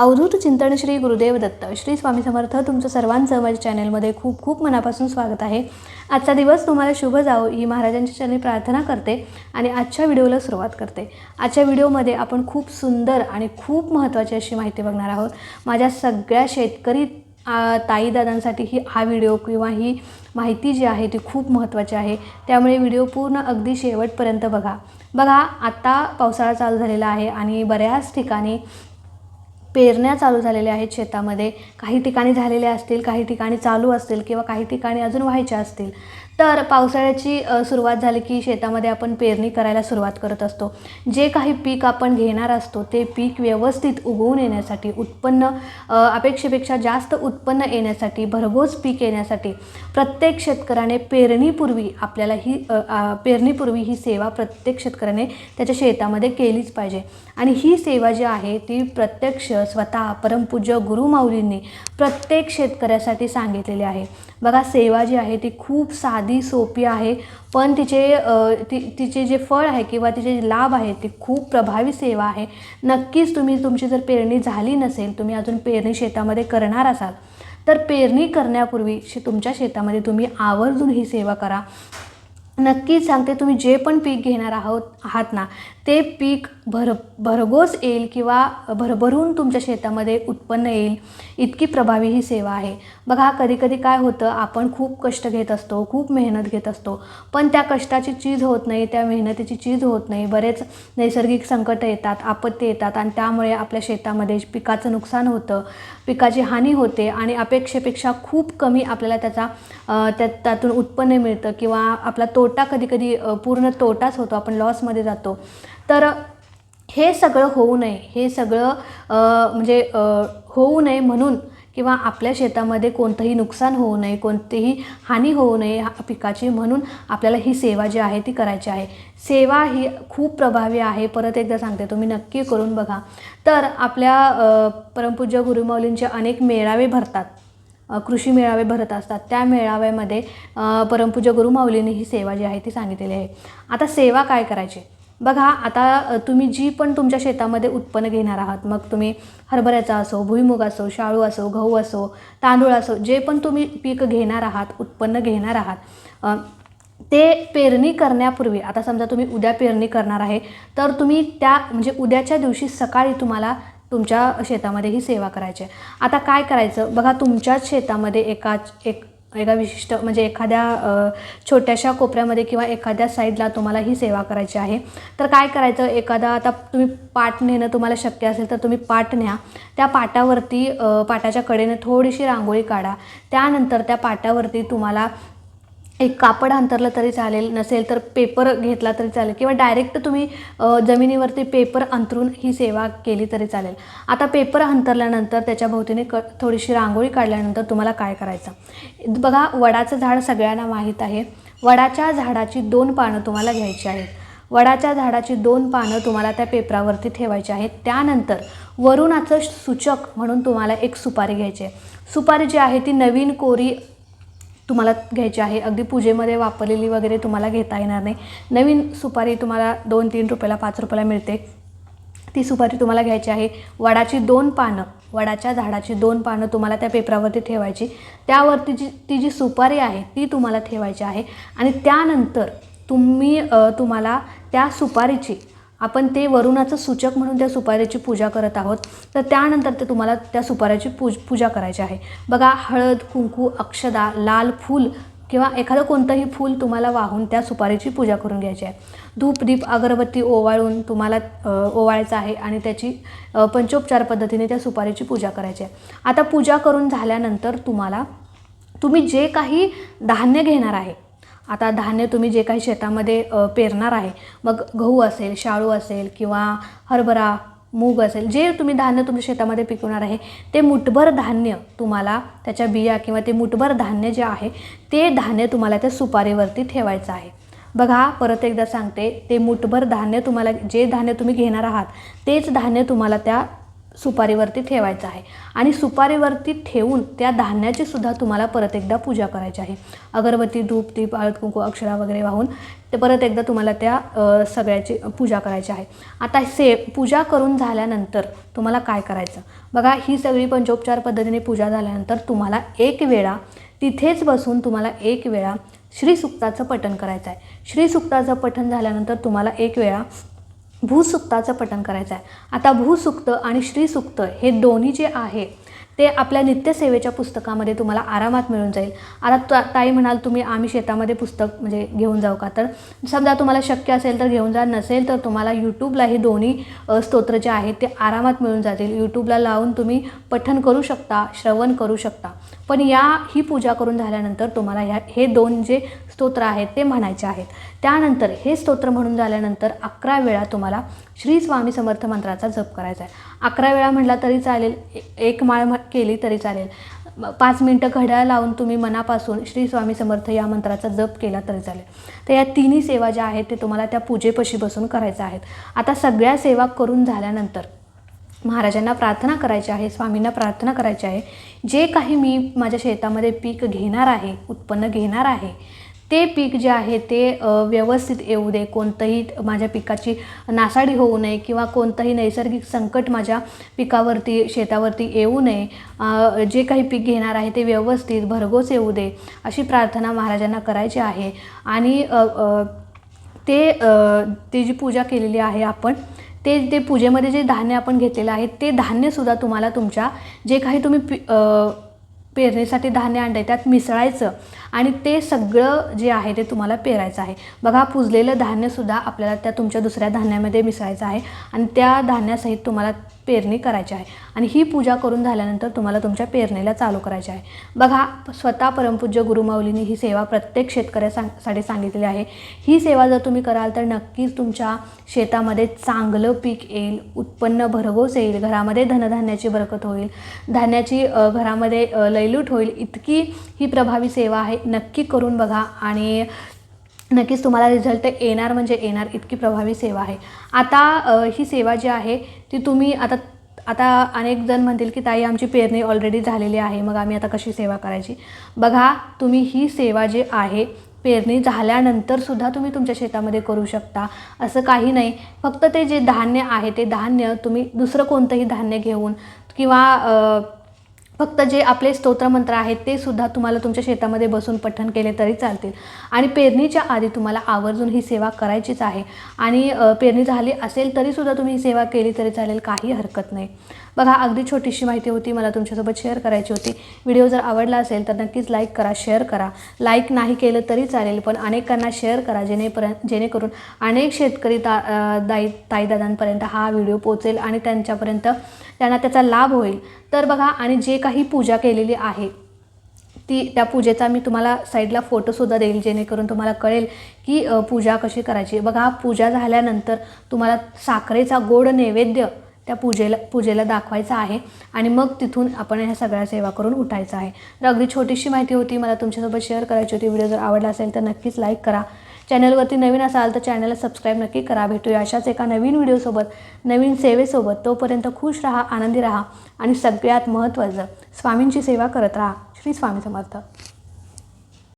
अवधूत चिंतन श्री गुरुदेव दत्त. श्री स्वामी समर्थ तुमचं सर्वांचं माझ्या चॅनलमध्ये खूप खूप मनापासून स्वागत आहे. आजचा दिवस तुम्हाला शुभ जावो ही महाराजांच्या चरणी प्रार्थना करते आणि आजच्या व्हिडिओला सुरुवात करते. आजच्या व्हिडिओमध्ये आपण खूप सुंदर आणि खूप महत्त्वाची अशी माहिती बघणार आहोत. माझ्या सगळ्या शेतकरी ताईदादांसाठी ही हा व्हिडिओ किंवा ही माहिती जी आहे ती खूप महत्त्वाची आहे. त्यामुळे व्हिडिओ पूर्ण अगदी शेवटपर्यंत बघा. बघा आता पावसाळा चालू झालेला आहे आणि बऱ्याच ठिकाणी पेरण्या चालू झालेल्या आहेत शेतामध्ये. काही ठिकाणी झालेल्या असतील काही ठिकाणी चालू असतील किंवा काही ठिकाणी अजून व्हायच्या असतील. तर पावसाळ्याची सुरुवात झाली की शेतामध्ये आपण पेरणी करायला सुरुवात करत असतो. जे काही पीक आपण घेणार असतो ते पीक व्यवस्थित उगवून येण्यासाठी उत्पन्न अपेक्षेपेक्षा जास्त उत्पन्न येण्यासाठी भरघोस पीक येण्यासाठी प्रत्येक शेतकऱ्याने पेरणीपूर्वी आपल्याला ही पेरणीपूर्वी ही सेवा प्रत्येक शेतकऱ्याने त्याच्या शेतामध्ये केलीच पाहिजे. आणि ही सेवा जी आहे ती प्रत्यक्ष स्वतः परमपूज्य गुरुमाऊलींनी प्रत्येक शेतकऱ्यासाठी सांगितलेली आहे. बघा सेवा जी आहे ती खूप साधी सोपी आहे पण तिचे ती ति तिचे जे फळ आहे किंवा तिचे जे लाभ आहे ती खूप प्रभावी सेवा आहे. नक्कीच तुम्ही तुमची जर पेरणी झाली नसेल तुम्ही अजून पेरणी शेतामध्ये करणार असाल तर पेरणी करण्यापूर्वी शे तुमच्या शेतामध्ये तुम्ही आवर्जून ही सेवा करा. नक्कीच सांगते तुम्ही जे पण पीक घेणार आहोत आहात ना ते पीक भर भरघोस येईल किंवा भरभरून तुमच्या शेतामध्ये उत्पन्न येईल. इतकी प्रभावी ही सेवा आहे. बघा कधीकधी काय होतं आपण खूप कष्ट घेत असतो खूप मेहनत घेत असतो पण त्या कष्टाची चीज होत नाही त्या मेहनतीची चीज होत नाही. बरेच नैसर्गिक संकट येतात आपत्ती येतात आणि त्यामुळे आपल्या शेतामध्ये पिकाचं नुकसान होतं पिकाची हानी होते आणि अपेक्षेपेक्षा खूप कमी आपल्याला त्याचा त्या त्यातून उत्पन्न मिळतं किंवा आपला तोटा कधी कधी पूर्ण तोटाच होतो आपण लॉसमध्ये जातो. तर हे सगळं होऊ नये हे सगळं म्हणजे होऊ नये म्हणून किंवा आपल्या शेतामध्ये कोणतंही नुकसान होऊ नये कोणतीही हानी होऊ नये हा- पिकाची म्हणून आपल्याला ही सेवा जी आहे ती करायची आहे. सेवा ही खूप प्रभावी आहे परत एकदा सांगते तुम्ही नक्की करून बघा. तर आपल्या परमपूज्य गुरुमाऊलींचे अनेक मेळावे भरतात. कृषी मेळावे भरत असतात. त्या मेळाव्यामध्ये परमपूज परमपूज्य गुरुमाऊलींनी ही सेवा जी आहे ती सांगितलेली आहे. आता सेवा काय करायची? बघा आता तुम्ही जी पण तुमच्या शेतामध्ये उत्पन्न घेणार आहात मग तुम्ही हरभऱ्याचा असो भुईमुग असो शाळू असो गहू असो तांदूळ असो जे पण तुम्ही पीक घेणार आहात उत्पन्न घेणार आहात ते पेरणी करण्यापूर्वी आता समजा तुम्ही उद्या पेरणी करणार आहे तर तुम्ही त्या म्हणजे उद्याच्या दिवशी सकाळी तुम्हाला तुमच्या शेतामध्ये ही सेवा करायची आहे. आता काय करायचं? बघा तुमच्याच शेतामध्ये एका एक एका विशिष्ट म्हणजे एखाद्या छोट्याशा कोपऱ्यामध्ये किंवा एखाद्या साईडला तुम्हाला ही सेवा करायची आहे. तर काय करायचं? एखादा आता तुम्ही पाट नेणं तुम्हाला शक्य असेल तर तुम्ही पाट न्या. त्या पाटावरती पाटाच्या कडेने थोडीशी रांगोळी काढा. त्यानंतर त्या पाटावरती तुम्हाला एक कापड अंतरलं तरी चालेल नसेल तर पेपर घेतला तरी चालेल किंवा डायरेक्ट तुम्ही जमिनीवरती पेपर अंतरून ही सेवा केली तरी चालेल. आता पेपर अंतरल्यानंतर त्याच्या भोवतीने क थोडीशी रांगोळी काढल्यानंतर तुम्हाला काय करायचं? बघा वडाचं झाड सगळ्यांना माहीत आहे. वडाच्या झाडाची दोन पानं तुम्हाला घ्यायची आहेत. वडाच्या झाडाची दोन पानं तुम्हाला त्या पेपरावरती ठेवायची आहेत. त्यानंतर वरुणाचं सूचक म्हणून तुम्हाला एक सुपारी घ्यायची आहे. सुपारी जी आहे ती नवीन कोरी तुम्हाला घ्यायची आहे. अगदी पूजेमध्ये वापरलेली वगैरे तुम्हाला घेता येणार नाही. नवीन सुपारी तुम्हाला दोन तीन रुपयाला पाच रुपयाला मिळते. ती सुपारी तुम्हाला घ्यायची आहे. वडाची दोन पानं वडाच्या झाडाची दोन पानं तुम्हाला त्या पेपरावरती ठेवायची. त्यावरती जी ती जी सुपारी आहे ती तुम्हाला ठेवायची आहे. आणि त्यानंतर तुम्ही तुम्हाला त्या सुपारीची आपण ते वरुणाचं सूचक म्हणून त्या सुपारीची पूजा करत आहोत. तर त्यानंतर ते तुम्हाला त्या सुपाऱ्याची पूज पूजा करायची आहे. बघा हळद कुंकू अक्षदा लाल फूल किंवा एखादं कोणतंही फूल तुम्हाला वाहून त्या सुपारीची पूजा करून घ्यायची आहे. धूप दीप अगरबत्ती ओवाळून तुम्हाला ओवाळायचं आहे आणि त्याची पंचोपचार पद्धतीने त्या सुपारीची पूजा करायची आहे. आता पूजा करून झाल्यानंतर तुम्हाला तुम्ही जे काही धान्य घेणार आहे आता धान्य तुम्ही जे काही शेतामध्ये पेरणार आहे मग गहू असेल शाळू असेल किंवा हरभरा मूग असेल जे तुम्ही धान्य तुमच्या शेतामध्ये पिकवणार आहे ते मुठभर धान्य तुम्हाला त्याच्या बिया किंवा ते मुठभर धान्य जे आहे ते धान्य तुम्हाला त्या सुपारीवरती ठेवायचं आहे. बघा परत एकदा सांगते ते मुठभर धान्य तुम्हाला जे धान्य तुम्ही घेणार आहात तेच धान्य तुम्हाला त्या सुपारीवरती ठेवायचं आहे. आणि सुपारीवरती ठेवून त्या धान्याची सुद्धा तुम्हाला परत एकदा पूजा करायची आहे. अगरबत्ती धूप दीप हळद कुंकू अक्षरा वगैरे वाहून ते परत एकदा तुम्हाला त्या सगळ्याची पूजा करायची आहे. आता से पूजा करून झाल्यानंतर तुम्हाला काय करायचं? बघा ही सगळी पंचोपचार पद्धतीने पूजा झाल्यानंतर तुम्हाला एक वेळा तिथेच बसून तुम्हाला एक वेळा श्रीसुक्ताचं पठण करायचं आहे. श्रीसुक्ताचं पठण झाल्यानंतर तुम्हाला एक वेळा भूसुक्ताचं पठण करायचं आहे. आता भूसुक्त आणि श्रीसुक्त हे दोन्ही जे आहे ते आपल्या नित्यसेवेच्या पुस्तकामध्ये तुम्हाला आरामात मिळून जाईल. आता ताई म्हणाल तुम्ही आम्ही शेतामध्ये पुस्तक म्हणजे घेऊन जाऊ का? तर समजा तुम्हाला शक्य असेल तर घेऊन जा नसेल तर तुम्हाला यूट्यूबला हे दोन्ही स्तोत्र जे आहेत ते आरामात मिळून जातील. यूट्यूबला लावून तुम्ही पठण करू शकता श्रवण करू शकता. पण या ही पूजा करून झाल्यानंतर तुम्हाला ह्या हे दोन जे स्तोत्र आहेत ते म्हणायचे आहेत. त्यानंतर हे स्तोत्र म्हणून झाल्यानंतर अकरा वेळा तुम्हाला श्री स्वामी समर्थ मंत्राचा जप करायचा आहे. अकरा वेळा म्हटला तरी चालेल ए- एक माळ केली तरी चालेल. पाच मिनटं घड्याळ लावून तुम्ही मनापासून श्री स्वामी समर्थ या मंत्राचा जप केला तरी चालेल. तर या तिन्ही सेवा ज्या आहेत ते तुम्हाला त्या पूजेपाशी बसून करायच्या आहेत. आता सगळ्या सेवा करून झाल्यानंतर महाराजांना प्रार्थना करायची आहे स्वामींना प्रार्थना करायची आहे. जे काही मी माझ्या शेतामध्ये पीक घेणार आहे उत्पन्न घेणार आहे ते पीक जे आहे ते व्यवस्थित येऊ दे. कोणतंही माझ्या पिकाची नासाडी होऊ नये किंवा कोणतंही नैसर्गिक संकट माझ्या पिकावरती शेतावरती येऊ नये. जे काही पीक घेणार आहे ते व्यवस्थित भरघोस येऊ दे अशी प्रार्थना महाराजांना करायची आहे. आणि ते ती जी पूजा केलेली आहे आपण ते ते पूजेमध्ये जे धान्य आपण घेतलेलं आहे ते धान्यसुद्धा तुम्हाला तुमच्या जे काही तुम्ही पि पेरणीसाठी धान्य आणलं आहे त्यात मिसळायचं आणि ते सगळं जे आहे ते तुम्हाला पेरायचं आहे. बघा पुजलेलं धान्यसुद्धा आपल्याला त्या तुमच्या दुसऱ्या धान्यामध्ये मिसळायचं आहे आणि त्या धान्यासहित तुम्हाला पेरणी करायची आहे. आणि ही पूजा करून झाल्यानंतर तुम्हाला तुमच्या पेरणीला चालू करायची आहे. बघा स्वतः परमपूज्य गुरुमाऊलीने ही सेवा प्रत्येक शेतकऱ्यासाठी सांगितलेली आहे. ही सेवा जर तुम्ही कराल तर नक्कीच तुमच्या शेतामध्ये चांगलं पीक येईल उत्पन्न भरघोस येईल घरामध्ये धनधान्याची बरकत होईल धान्याची घरामध्ये लयलूट होईल. इतकी ही प्रभावी सेवा आहे. नक्की करून बघा आणि नक्कीच तुम्हाला रिझल्ट येणार म्हणजे येणार. इतकी प्रभावी सेवा आहे. आता ही सेवा जी आहे ती तुम्ही आता आता अनेक जण म्हणतील की ताई आमची पेरणी ऑलरेडी झालेली आहे मग आम्ही आता कशी सेवा करायची? बघा तुम्ही ही सेवा जी आहे पेरणी झाल्यानंतर सुद्धा तुम्ही तुमच्या शेतामध्ये करू शकता असं काही नाही. फक्त ते जे धान्य आहे ते धान्य तुम्ही दुसरं कोणतंही धान्य घेऊन किंवा फक्त जे आपले स्तोत्रमंत्र आहेत ते सुद्धा तुम्हाला तुमच्या शेतामध्ये बसून पठण केले तरी चालतील. आणि पेरणीच्या आधी तुम्हाला आवर्जून ही सेवा करायचीच आहे. आणि पेरणी झाली असेल तरीसुद्धा तुम्ही ही सेवा केली तरी चालेल काही हरकत नाही. बघा अगदी छोटीशी माहिती होती मला तुमच्यासोबत शेअर करायची होती. व्हिडिओ जर आवडला असेल तर नक्कीच लाईक करा शेअर करा. लाईक नाही केलं तरी चालेल पण अनेकांना शेअर करा जेणेपर्यंत जेणेकरून अनेक शेतकरी ता दाई ताईदादांपर्यंत हा व्हिडिओ पोचेल आणि त्यांच्यापर्यंत त्यांना त्याचा लाभ होईल. तर बघा आणि जे काही पूजा केलेली आहे ती त्या पूजेचा मी तुम्हाला साईडला फोटोसुद्धा देईल जेणेकरून तुम्हाला कळेल की पूजा कशी करायची. बघा पूजा झाल्यानंतर तुम्हाला साखरेचा गोड नैवेद्य त्या पूजेला पूजेला दाखवायचा आहे आणि मग तिथून आपण ह्या सगळ्या सेवा करून उठायचं आहे. तर अगदी छोटीशी माहिती होती मला तुमच्यासोबत शेअर करायची होती. व्हिडिओ जर आवडला असेल तर नक्कीच लाईक करा. चॅनलवरती नवीन असाल तर चॅनलला सबस्क्राईब नक्की करा. भेटूया अशाच एका नवीन व्हिडिओसोबत नवीन सेवेसोबत. तोपर्यंत खुश राहा आनंदी राहा आणि सगळ्यात महत्त्वाचं स्वामींची सेवा करत राहा. श्री स्वामी समर्थ.